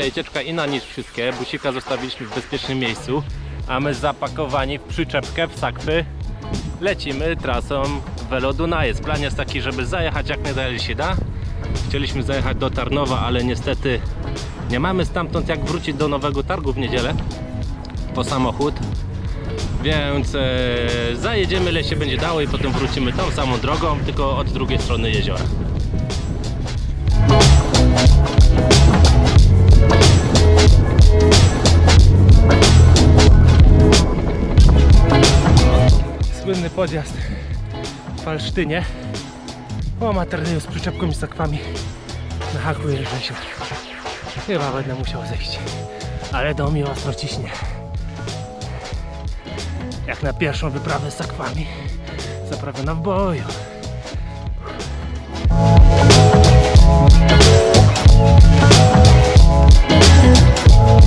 dzisiaj cieczka inna niż wszystkie. Busika zostawiliśmy w bezpiecznym miejscu, a my zapakowani w przyczepkę, w sakwy lecimy trasą Velo Dunajec. Plan jest taki, żeby zajechać jak najdalej się da. Chcieliśmy zajechać do Tarnowa, ale niestety nie mamy stamtąd jak wrócić do Nowego Targu w niedzielę po samochód. Więc e, zajedziemy ile się będzie dało i potem wrócimy tą samą drogą, tylko od drugiej strony jeziora. Słynny podjazd w Falsztynie. O, Materneju z przyczepką i sakwami na haku jeżdżę się. Chyba będę musiał zejść. Ale do mnie ostro ciśnie. Jak na pierwszą wyprawę z sakwami. Zaprawiona w boju. Jak Thank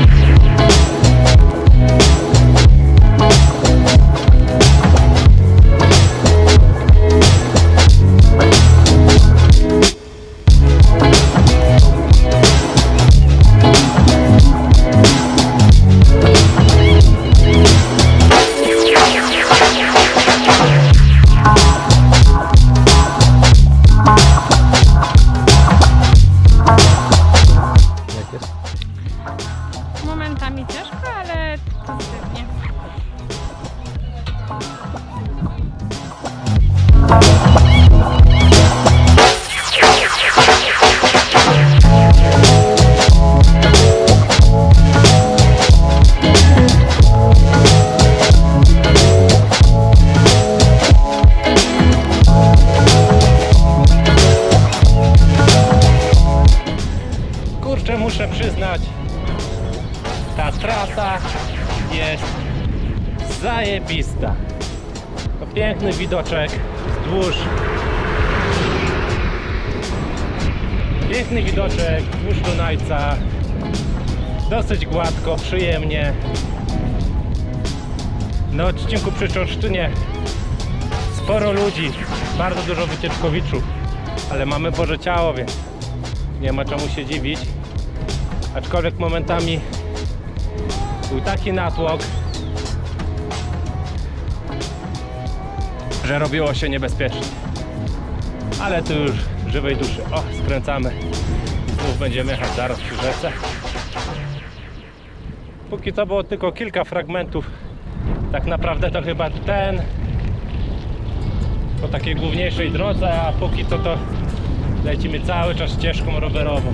you. Zajebista. To piękny widoczek wzdłuż. Piękny widoczek wzdłuż Dunajca. Dosyć gładko, przyjemnie. Na odcinku przy Czorsztynie sporo ludzi, bardzo dużo wycieczkowiczów, ale mamy Boże Ciało, więc nie ma czemu się dziwić. Aczkolwiek momentami był taki natłok, że robiło się niebezpiecznie. Ale tu już żywej duszy. O, skręcamy. Znów będziemy jechać zaraz przy rzece. Póki co było tylko kilka fragmentów. Tak naprawdę to chyba ten po takiej główniejszej drodze, a póki co to lecimy cały czas ścieżką rowerową.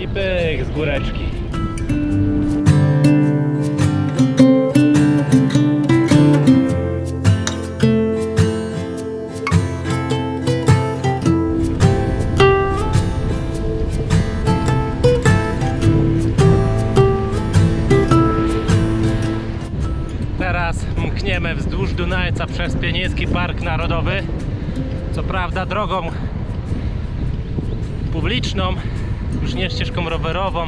I pyk z góreczki. Co prawda drogą publiczną, już nie ścieżką rowerową,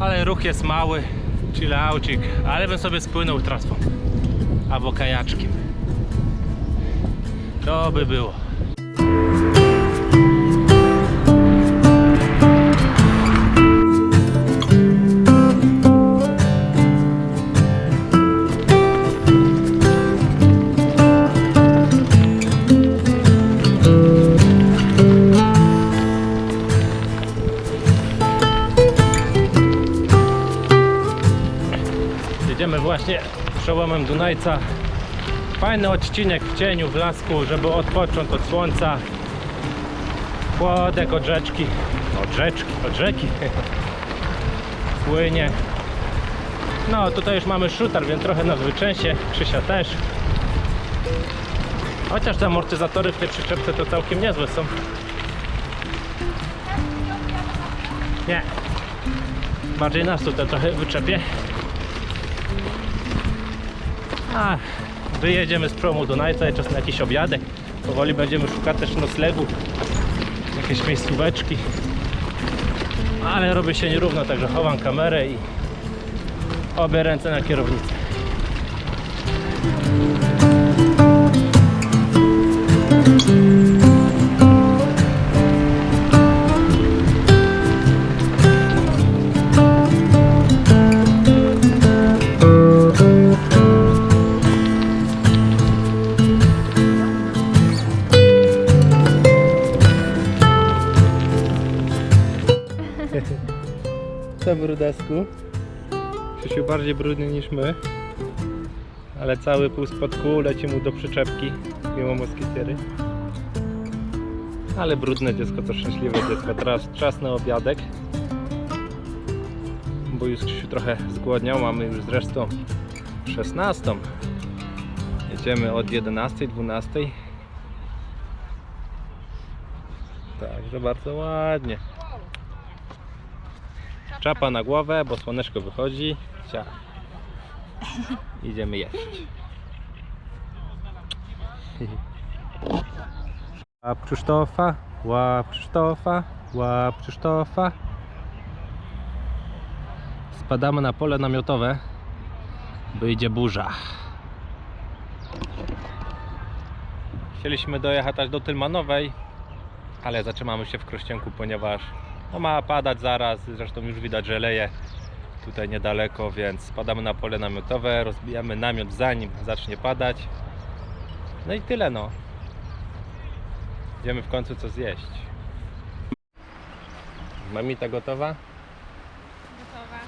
ale ruch jest mały, czyli aucik, ale bym sobie spłynął trasą albo kajaczkiem. To by było. Właśnie przełomem Dunajca. Fajny odcinek w cieniu, w lasku, żeby odpocząć od słońca. Chłodek od rzeczki. Od rzeczki, od rzeki. Płynie. No tutaj już mamy szutar, więc trochę nas wyczęsie. Krzysia też. Chociaż te amortyzatory w tej przyczepce to całkiem niezłe są. Nie. Bardziej nas tutaj trochę wyczepie. A, wyjedziemy z promu do Najca, czas na jakiś obiadek. Powoli będziemy szukać też noclegu. Jakieś miejscóweczki. Ale robi się nierówno, także chowam kamerę i obie ręce na kierownicę. Co brudasku? Krzysiu bardziej brudny niż my. Ale cały pół spodku leci mu do przyczepki mimo moskitiery. Ale brudne dziecko to szczęśliwe dziecko. Teraz czas na obiadek. Bo już Krzysiu trochę zgłodniał. Mamy już zresztą 16. Jedziemy od 11, 12. Także bardzo ładnie. Czapa na głowę, bo słoneczko wychodzi. Idziemy jeść. Łap Krzysztofa, łap Krzysztofa, łap Krzysztofa. Spadamy na pole namiotowe, bo idzie burza. Chcieliśmy dojechać aż do Tylmanowej, ale zatrzymamy się w Krościenku, ponieważ no ma padać zaraz, zresztą już widać, że leje tutaj niedaleko, więc spadamy na pole namiotowe, rozbijamy namiot zanim zacznie padać. No i tyle no. Idziemy w końcu co zjeść. Mamita gotowa? Gotowa.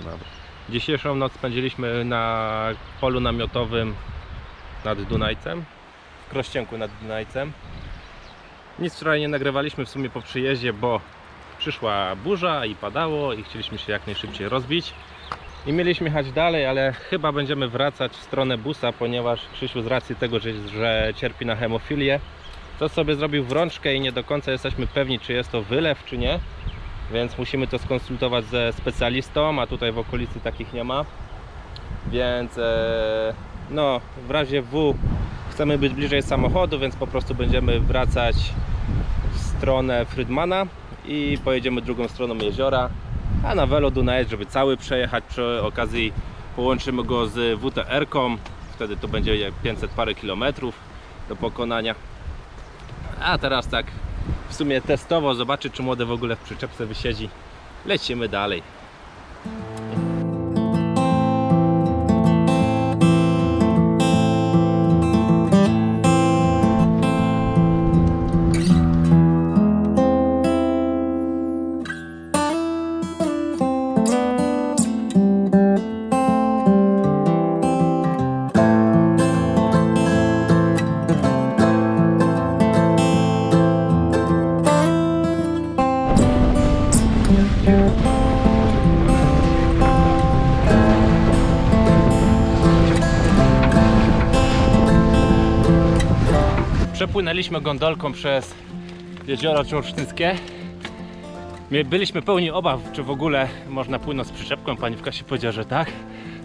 Dobra. Dzisiejszą noc spędziliśmy na polu namiotowym nad Dunajcem, w Krościenku nad Dunajcem. Nic wczoraj nie nagrywaliśmy w sumie po przyjeździe, bo przyszła burza i padało i chcieliśmy się jak najszybciej rozbić. I mieliśmy jechać dalej, ale chyba będziemy wracać w stronę busa, ponieważ Krzysiu z racji tego, że, że cierpi na hemofilię, to sobie zrobił wrączkę i nie do końca jesteśmy pewni, czy jest to wylew, czy nie. Więc musimy to skonsultować ze specjalistą, a tutaj w okolicy takich nie ma. Więc e, no, w razie W chcemy być bliżej samochodu, więc po prostu będziemy wracać w stronę Frydmana i pojedziemy drugą stroną jeziora, a na Velo Dunaj, żeby cały przejechać przy okazji połączymy go z WTR-ką, wtedy to będzie 500 parę kilometrów do pokonania. A teraz tak w sumie testowo zobaczyć, czy młody w ogóle w przyczepce wysiedzi. Lecimy dalej. Przepłynęliśmy gondolką przez jezioro Czorsztyńskie. My Byliśmy pełni obaw, czy w ogóle można płynąć z przyczepką. Pani w kasie powiedziała, że tak.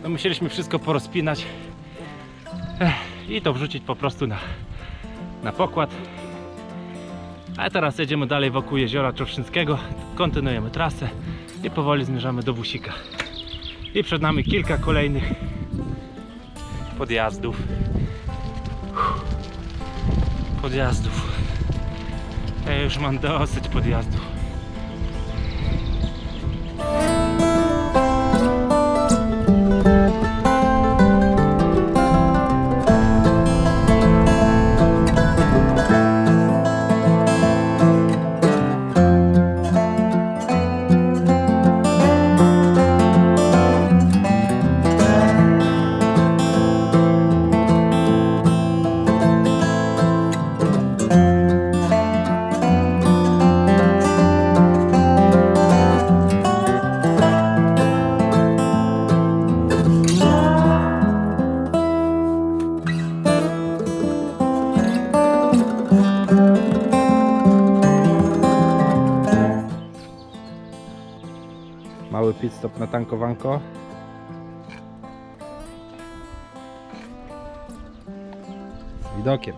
No musieliśmy wszystko porozpinać Ech, i to wrzucić po prostu na, na pokład. A teraz jedziemy dalej wokół jeziora Czorsztyńskiego. Kontynuujemy trasę i powoli zmierzamy do Wusika. I przed nami kilka kolejnych podjazdów podjazdów. Ja już mam dosyć podjazdów. Stop na tankowanko. Z widokiem.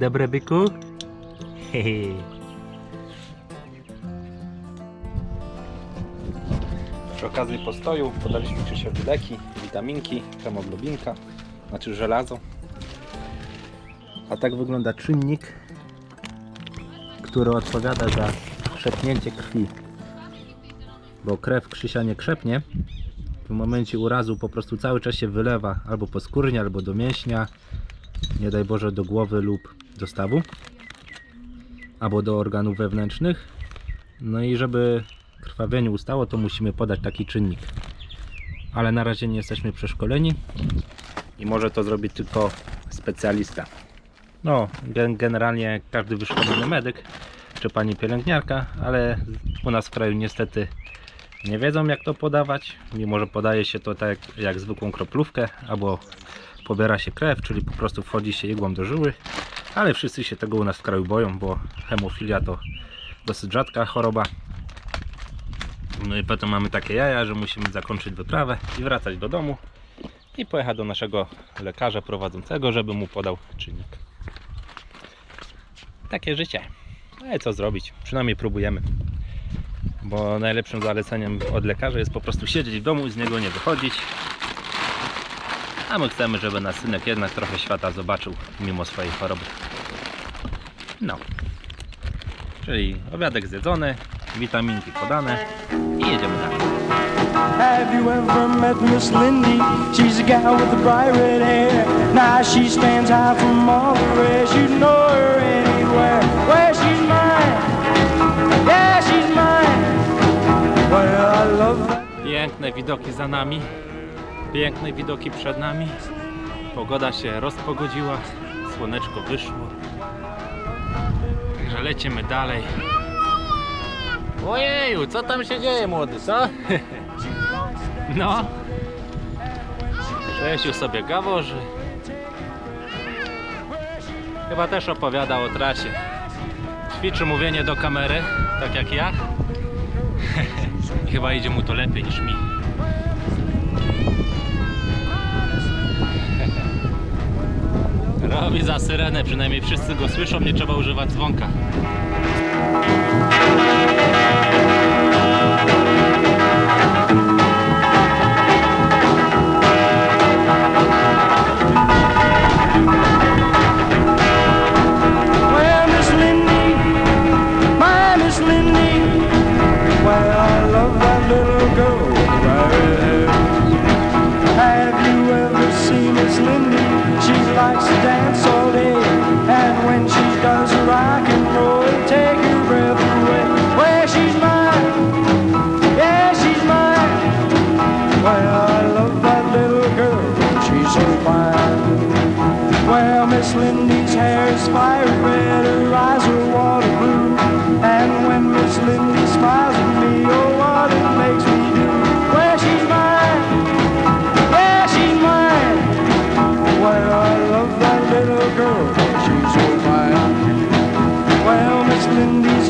Dobre byku? Hehe. Okazji postoju podaliśmy Krzysiowi leki, witaminki, hemoglobinka, znaczy żelazo. A tak wygląda czynnik, który odpowiada za krzepnięcie krwi. Bo krew Krzysia nie krzepnie. W momencie urazu po prostu cały czas się wylewa albo po skórnie, albo do mięśnia, nie daj Boże do głowy lub do stawu, albo do organów wewnętrznych. No i żeby krwawienie ustało, to musimy podać taki czynnik. Ale na razie nie jesteśmy przeszkoleni i może to zrobić tylko specjalista. No, gen- generalnie każdy wyszkolony medyk czy pani pielęgniarka, ale u nas w kraju niestety nie wiedzą jak to podawać, mimo że podaje się to tak jak zwykłą kroplówkę albo pobiera się krew, czyli po prostu wchodzi się igłą do żyły, ale wszyscy się tego u nas w kraju boją, bo hemofilia to dosyć rzadka choroba. No i potem mamy takie jaja, że musimy zakończyć wyprawę i wracać do domu i pojechać do naszego lekarza prowadzącego, żeby mu podał czynnik. Takie życie. No i co zrobić? Przynajmniej próbujemy. Bo najlepszym zaleceniem od lekarza jest po prostu siedzieć w domu i z niego nie wychodzić. A my chcemy, żeby nasz synek jednak trochę świata zobaczył mimo swojej choroby. No. Czyli obiadek zjedzony, witaminki podane i jedziemy dalej. Have you ever met Miss Lindy? She's a gal with the bright red hair. Now she stands out from all the rest. You know her anywhere. Where she's mine. Yeah, she's mine. Well, I love that. Piękne widoki za nami, piękne widoki przed nami. Pogoda się rozpogodziła, słoneczko wyszło. Także lecimy dalej. Ojeju, co tam się dzieje młody, co? No. Czesiu sobie gaworzy. Chyba też opowiada o trasie. Ćwiczy mówienie do kamery, tak jak ja. I chyba idzie mu to lepiej niż mi. Robi za syrenę, przynajmniej wszyscy go słyszą, nie trzeba używać dzwonka.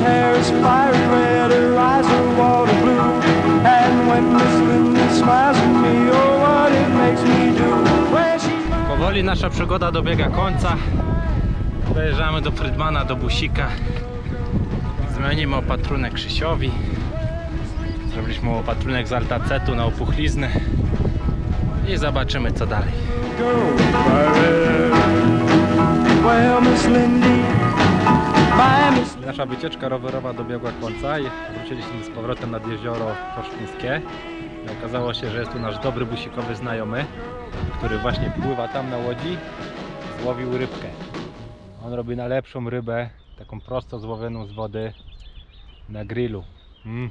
Hair is fiery red, her eyes are water blue. And when Miss Lindy smiles at me, oh, what it makes me do. Powoli nasza przygoda dobiega końca. Dojeżdżamy do Frydmana, do Busika. Zmienimy opatrunek Krzysiowi. Zrobiliśmy opatrunek z altacetu na opuchlizny. I zobaczymy co dalej. Well, Miss Lindy, Nasza wycieczka rowerowa dobiegła końca i wróciliśmy z powrotem nad jezioro Koszkińskie. I okazało się, że jest tu nasz dobry busikowy znajomy, który właśnie pływa tam na łodzi, złowił rybkę. On robi najlepszą rybę, taką prosto złowioną z wody na grillu. Mm.